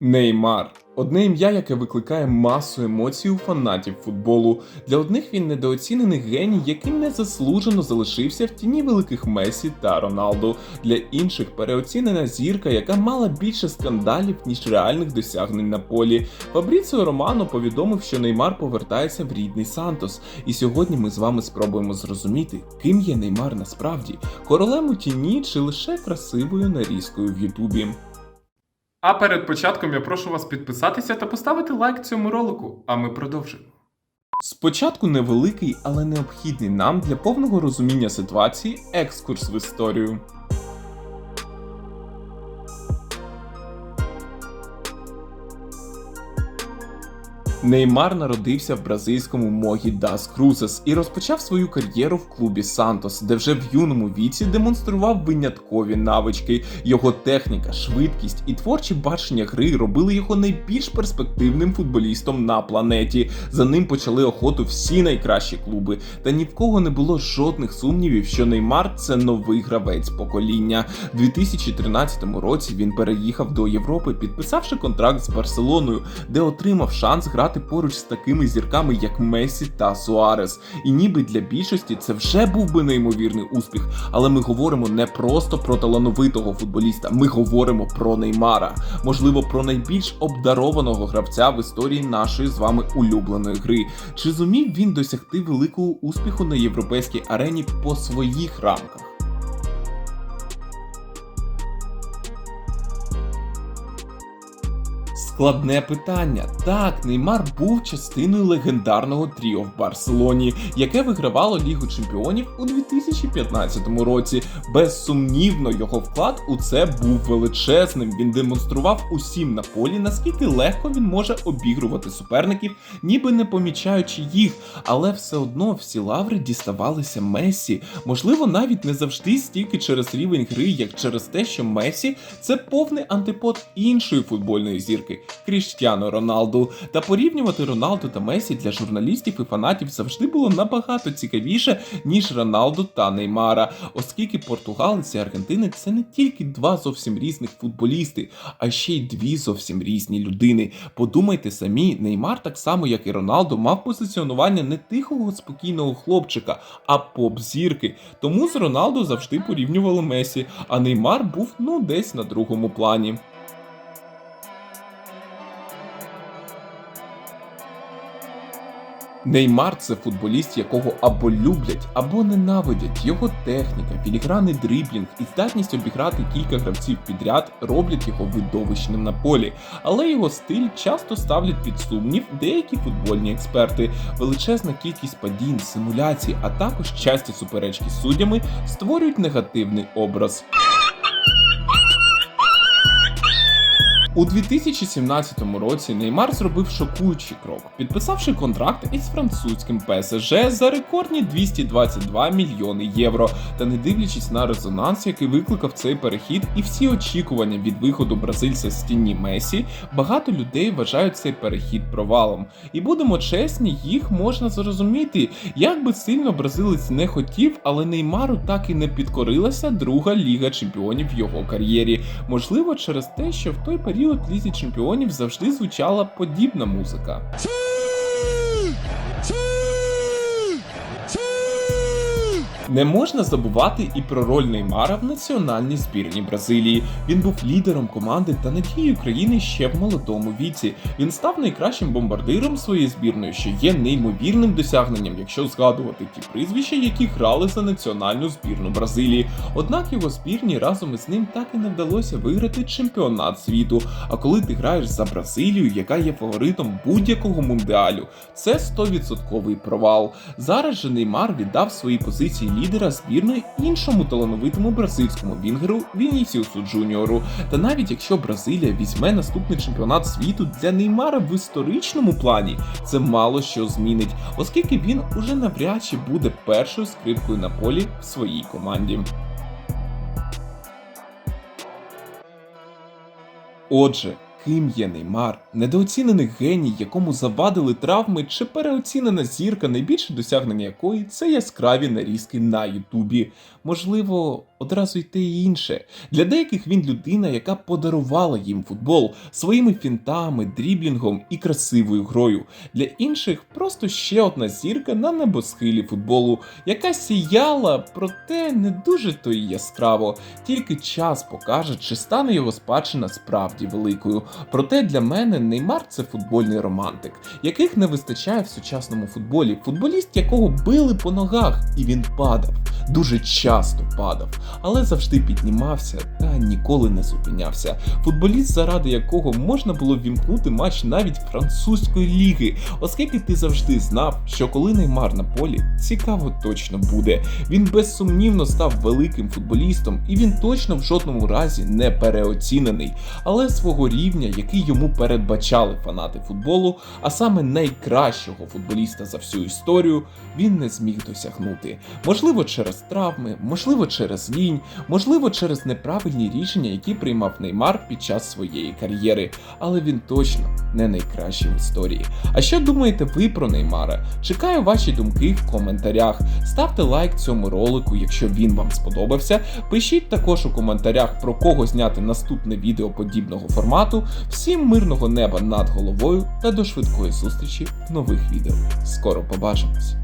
Неймар одне ім'я, яке викликає масу емоцій у фанатів футболу. Для одних він недооцінений геній, який незаслужено залишився в тіні великих Месі та Роналду. Для інших переоцінена зірка, яка мала більше скандалів ніж реальних досягнень на полі. Фабріціо Романо повідомив, що Неймар повертається в рідний Сантос. І сьогодні ми з вами спробуємо зрозуміти, ким є Неймар насправді королем у тіні чи лише красивою нарізкою в Ютубі. А перед початком я прошу вас підписатися та поставити лайк цьому ролику, а ми продовжимо. Спочатку невеликий, але необхідний нам для повного розуміння ситуації екскурс в історію. Неймар народився в бразильському Могі Дас Крузес і розпочав свою кар'єру в клубі Сантос, де вже в юному віці демонстрував виняткові навички. Його техніка, швидкість і творчі бачення гри робили його найбільш перспективним футболістом на планеті. За ним почали охоту всі найкращі клуби, та ні в кого не було жодних сумнівів, що Неймар це новий гравець покоління. У 2013 році він переїхав до Європи, підписавши контракт з Барселоною, де отримав шанс грати поруч з такими зірками, як Месі та Суарес. І ніби для більшості це вже був би неймовірний успіх. Але ми говоримо не просто про талановитого футболіста, ми говоримо про Неймара, можливо, про найбільш обдарованого гравця в історії нашої з вами улюбленої гри. Чи зумів він досягти великого успіху на європейській арені по своїх рамках? Складне питання. Так, Неймар був частиною легендарного тріо в Барселоні, яке вигравало Лігу Чемпіонів у 2015 році. Безсумнівно, його вклад у це був величезним. Він демонстрував усім на полі, наскільки легко він може обігрувати суперників, ніби не помічаючи їх. Але все одно всі лаври діставалися Месі. Можливо, навіть не завжди стільки через рівень гри, як через те, що Месі це повний антипод іншої футбольної зірки. Кріштіану Роналду. Та порівнювати Роналду та Месі для журналістів і фанатів завжди було набагато цікавіше, ніж Роналду та Неймара, оскільки португалець і аргентинець це не тільки два зовсім різних футболісти, а ще й дві зовсім різні людини. Подумайте самі, Неймар, так само як і Роналду, мав позиціонування не тихого спокійного хлопчика, а поп-зірки. Тому з Роналду завжди порівнювали Месі, а Неймар був ну десь на другому плані. Неймар це футболіст, якого або люблять, або ненавидять. Його техніка, філігранний дриблінг і здатність обіграти кілька гравців підряд роблять його видовищним на полі. Але його стиль часто ставлять під сумнів деякі футбольні експерти. Величезна кількість падінь, симуляцій, а також часті суперечки з суддями створюють негативний образ. У 2017 році Неймар зробив шокуючий крок, підписавши контракт із французьким ПСЖ за рекордні 222 мільйони євро. Та не дивлячись на резонанс, який викликав цей перехід, і всі очікування від виходу бразильця з тіні Месі, багато людей вважають цей перехід провалом. І будемо чесні, їх можна зрозуміти. Як би сильно бразилець не хотів, але Неймару так і не підкорилася друга ліга чемпіонів в його кар'єрі. Можливо, через те, що в той період в лізі чемпіонів завжди звучала подібна музика. Не можна забувати і про роль Неймара в національній збірній Бразилії. Він був лідером команди та надією країни ще в молодому віці. Він став найкращим бомбардиром своєї збірної, що є неймовірним досягненням, якщо згадувати ті прізвища, які грали за національну збірну Бразилії. Однак його збірні разом із ним так і не вдалося виграти чемпіонат світу. А коли ти граєш за Бразилію, яка є фаворитом будь-якого мундіалю, це 100% провал. Зараз же Неймар віддав свої позиції лідера збірної іншому талановитому бразильському вінгеру Вінісіусу Джуніору. Та навіть якщо Бразилія візьме наступний чемпіонат світу для Неймара в історичному плані, це мало що змінить, оскільки він уже навряд чи буде першою скрипкою на полі в своїй команді. Отже, Ким є Неймар? Недооцінений геній, якому завадили травми, чи переоцінена зірка, найбільше досягнення якої це яскраві нарізки на Ютубі. Можливо, одразу й те і інше. Для деяких він людина, яка подарувала їм футбол своїми фінтами, дріблінгом і красивою грою. Для інших просто ще одна зірка на небосхилі футболу, яка сіяла, проте не дуже то й яскраво. Тільки час покаже, чи стане його спадщина справді великою. Проте для мене Неймар це футбольний романтик, яких не вистачає в сучасному футболі. Футболіст, якого били по ногах, і він падав. Дуже часто падав, але завжди піднімався та ніколи не зупинявся. Футболіст, заради якого можна було вімкнути матч навіть французької ліги, оскільки ти завжди знав, що коли Неймар на полі, цікаво точно буде. Він безсумнівно став великим футболістом, і він точно в жодному разі не переоцінений, але свого рівня, який йому передбачали фанати футболу, а саме найкращого футболіста за всю історію, він не зміг досягнути. Можливо, через травми, можливо, через лінь, можливо, через неправильні рішення, які приймав Неймар під час своєї кар'єри, але він точно не найкращий в історії. А що думаєте ви про Неймара? Чекаю ваші думки в коментарях. Ставте лайк цьому ролику, якщо він вам сподобався. Пишіть також у коментарях про кого зняти наступне відео подібного формату. Всім мирного неба над головою та до швидкої зустрічі в нових відео. Скоро побачимось!